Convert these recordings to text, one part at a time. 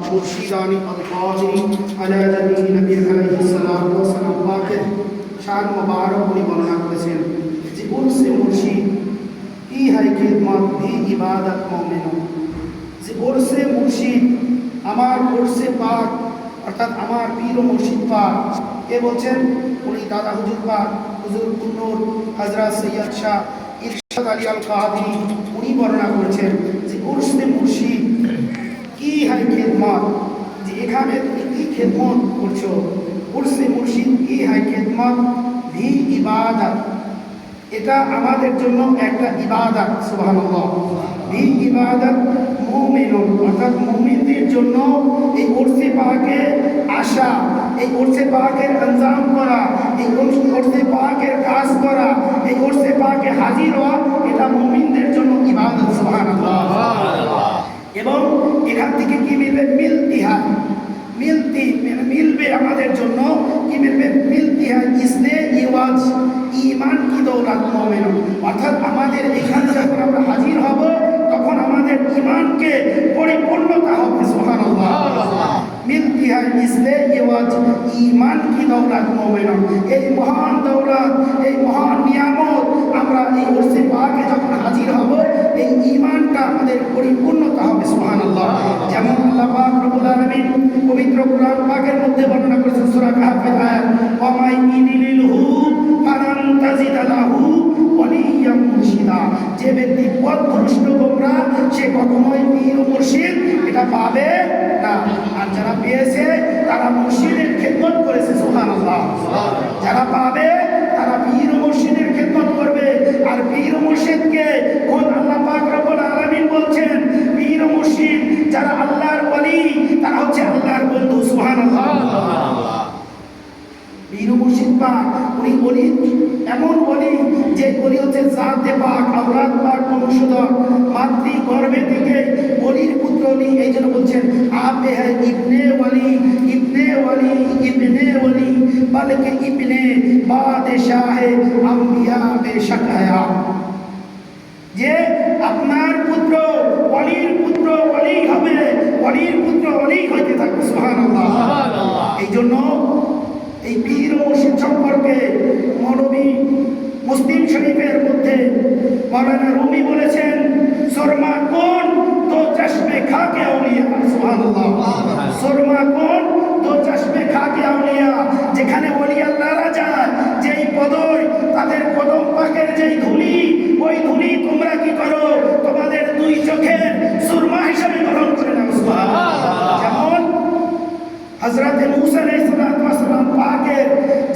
মুর্শিদানি আল-কাদিরি আলা নবী নবী আলাইহিস সালাতু ওয়াস সালাম পাকের শান মুবারক উনি বর্ণনা করেছেন যে উরসে মুর্শিদ কি হয় খিদমত ভি ইবাদত মুমিনু যে উরসে মুর্শিদ আমার উরসে পাক অর্থাৎ আমার পীর ও মুর্শিদ পাক কে বলছেন উনি দাদা হুজুর পাক হুজুর কুন্নুর হযরত সৈয়দ শাহ ইরশাদ আলী আল কাদিরি উনি বর্ণনা করেছেন যে উরসে মুর্শিদ কি হয় খেদমত যে এখানে তুমি কি খেদমত করছ উর্সে মুর্শিদ কি হয় খেদমত ভি ইবাদত। এটা আমাদের জন্য একটা ইবাদত, সুবহানাল্লাহ। ভি ইবাদত মুমিনুন, অর্থাৎ মুমিনদের জন্য এই উর্সে পাকে আসা, এই উর্সে পাকের আঞ্জাম করা, এই উর্সে পাকের কাজ করা, এই উর্সে পাকে হাজির হওয়া, এটা মুমিনদের জন্য ইবাদত, সুবহানাল্লাহ এবং এখান থেকে কি মিলবে মিলতি, মিলবে আমাদের জন্য। কি মিলবে? মিলতি হয়, ইসনে ইওয়াজ ইমান কি দৌলত, মোমেন। অর্থাৎ আমাদের এখানে যখন আমরা হাজির হব, তখন আমাদের ইমানকে পরিপূর্ণতা হবে, সুবহানাল্লাহ। মিলতি হয়, ইসনে ইওয়াজ ইমান কি দৌলত, মোমেন। এই মহান দৌলত, এই মহান নিয়ামত আমরা এই ওরসে পাকে যখন হাজির হব, এই ইমানটা আমাদের পরিপূর্ণতা হবে, সুবহানাল্লাহ। যেমন আল্লাহ পাক আলামিন পবিত্র কোরআন পাকের মধ্যে বর্ণনা করেছেন সূরা কাহফের আয়াত ওয়া মাই ফালান তাজিদ লাহু ওয়ালিয়াম যে ব্যক্তি পথভ্রষ্ট গোমরা, সে কখনোই পীর ও মুর্শিদ এটা পাবে না। আর যারা পেয়েছে, তারা মুর্শিদের খেদমত করেছে, সুবহানাল্লাহ। যারা পাবে পীর মুর্শিদ পাক উনি বলি এমন বলি যে বলি হচ্ছে জাতে পাক আওলাদ পাক বংশধর মাতৃ গর্ভে থেকে বলির পুত্র উনি এই জন্য বলছেন আপে হ্যাঁ ইবনে ওয়ালি ইবনে ওয়ালি ইবনে ওয়ালি বলকে ইবনে বাদশাহ আম্বিয়া বেশক হয়া যে আপনার পুত্র অলির পুত্র অলি হবে অলির পুত্র অলি হইতে থাকবে সুবহানাল্লাহ। এই জন্য এই পীর ও মুর্শিদ সম্পর্কে মৌলবী মুসলিম শরীফের মধ্যে মৌলানা রুমি বলেছেন শর্মা কোন তো চশমে খাকে আউলিয়া। শর্মা কোন তো চশমে খাকে আউলিয়া। যেখানে বলি আল্লাহরা যায়, যেই পদই তাদের কদম পাকের যেই ধুলি, ওই ধুলি তোমরা কি করো? তোমাদের দুই চোখের সুরমা হিসাবে গ্রহণ করে নাও। যেমন হজরত মুসা আলাইহিসসালাম পাকের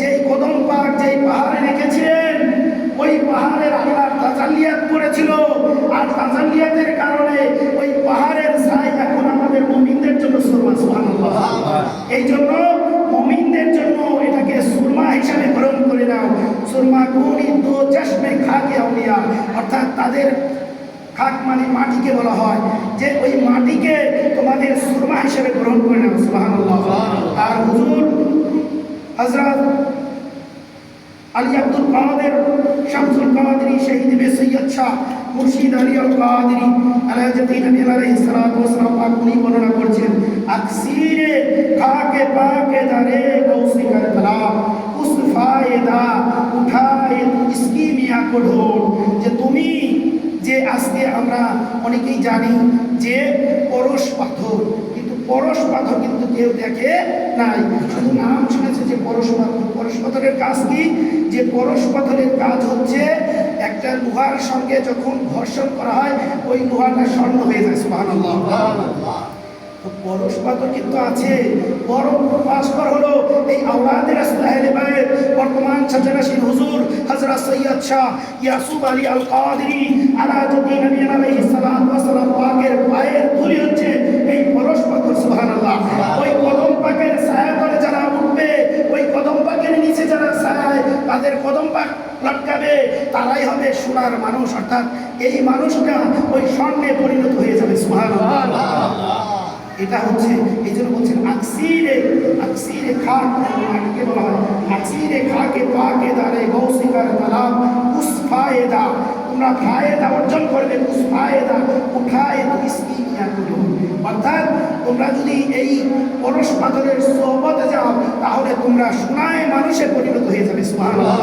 যেই কদম পাক যেই পাহাড়ে রেখেছিলেন ওই পাহাড়ের আল্লাহ তাজাল্লিয়াত করেছিল। আর তাজাল্লিয়াতের কারণে ওই পাহাড়ের ছাই এখন আমাদের মুমিনদের জন্য সুরমা সুবহানাল্লাহ। এই জন্য মুমিনদের জন্য এটাকে সুরমা হিসাবে গ্রহণ করে নাও। সুরমা গুনি দো চশমে খাকে আউলিয়া। অর্থাৎ তাদের খাক মানে মাটিকে বলা হয়। যে ওই মাটিকে তোমাদের সুরমা হিসেবে গ্রহণ করে নাও সুবহানাল্লাহ। আর হুজুর হযরত আলী আব্দুল কাদের, শামসুল কাদেরী শহীদ বে সৈয়দ শাহ মুর্শিদ আলী আল কাদেরী। আলাহাজতি নবী আলাইহিস সালাতু ওয়াস সালাম পাক উনি বর্ণনা করছেন, আকসিরে খাকে পাকে দারে গৌসি কর তলাব উস ফায়দা উঠায়ে ইসকি মিয়া কো ঢোল যে তুমি, যে আজকে আমরা অনেকেই জানি যে পরশ পাথর পরশ পাথর কিন্তু কেউ দেখে নাই। শুধু নাম শুনেছে যে পরশ পাথর। পরশ পাথরের কাজ কি? যে পরশ পাথরের কাজ হচ্ছে একটা লোহার সঙ্গে যখন ঘর্ষণ করা হয়, ওই লোহাটা স্বর্ণ হয়ে যায়, সুবহানাল্লাহ। তো পরশ পাথর কিন্তু আছে। বড় পাশকর হলো এই আওলাদের আসলাহের বর্তমান সজ্জনাশীল হুজুর হযরত সৈয়দ শাহ ইয়াসুব আলী আল কাদেরী আলাউদ্দিন নবী আলাইহিস সালাতু ওয়াস সালাম পাকের পায়ের ধুলি হচ্ছে এই পরশ পাথর সুবহানাল্লাহ। ওই কদম পাকের ছায়া করে যারা উঠবে, ওই কদম পাকের নিচে যারা ছায়, তাদের কদম পাক লটকাবে, তারাই হবে সোনার মানুষ। অর্থাৎ এই মানুষটা ওই স্বর্ণে পরিণত হয়ে যাবে এটা হচ্ছে, এই জন্য বলছেন আকসিরে আকসিরে খাক বলা হয়, আকসিরে খাকে পাকে দারে গৌসিকার তালাব উস ফায়েদা তোমরা ফায়দা অর্জন করবে উস ফায়দা উঠায় ইসকিমিয়া করো অর্থাৎ তোমরা যদি এই পরশ পাথরের সোহবতে যাও, তাহলে তোমরা সোনায় মানুষে পরিণত হয়ে যাবে। সুবহানাল্লাহ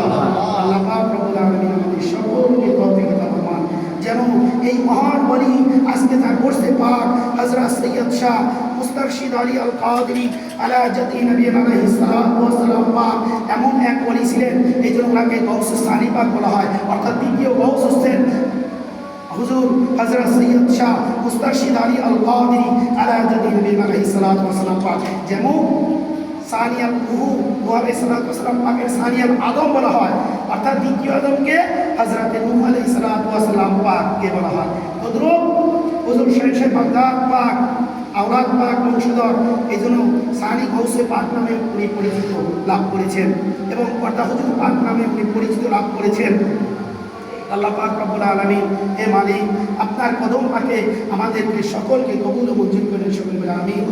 আল্লাহ পাক রব্বুল আলামিন আমাদের সকলকে তৌফিক দান করুন যেন এই মহান বলি আজকে তার করছে পাক হজরত সৈয়দ শাহ মুস্তারশিদ আলী আল কাদরি আলা জাতি নবী আলাইহিস সালাতু ওয়াস সালাম পাক এমন এক বলি ছিলেন এই জন্য ওনাকে গৌস সানি পাক বলা হয় অর্থাৎ দ্বিতীয় গৌস হচ্ছেন হুজুর হজরত সৈয়দ শাহ মুস্তারশিদ আলী আল কাদরি আলা জাতি নবী আলাইহিস সালাতু পাক সানিয়াল মুহাম্মদ সাল্লাল্লাহু আলাইহি ওয়াসাল্লাম সানিয়াল আদম বলা হয়। অর্থাৎ দ্বিতীয় আদমকে হযরত নূহ আলাইহিস সালাতু ওয়াসাল্লাম পাককে বলা হয়। তদ্রুপ হুজুর শরীফ শেখ বাগদাদ পাক আওলাদ পাক বংশধর এই জন্য সানি গৌসে পাক নামে উনি পরিচিত লাভ করেছেন এবং কর্তা হুজুর পাক নামে উনি পরিচিত লাভ করেছেন। আল্লাহ পাক রব্বুল আলামিন হে মালিক আপনার কদম পাকে আমাদেরকে সকলকে কবুল ও মঞ্জুর করেন সকল বলে আমিন।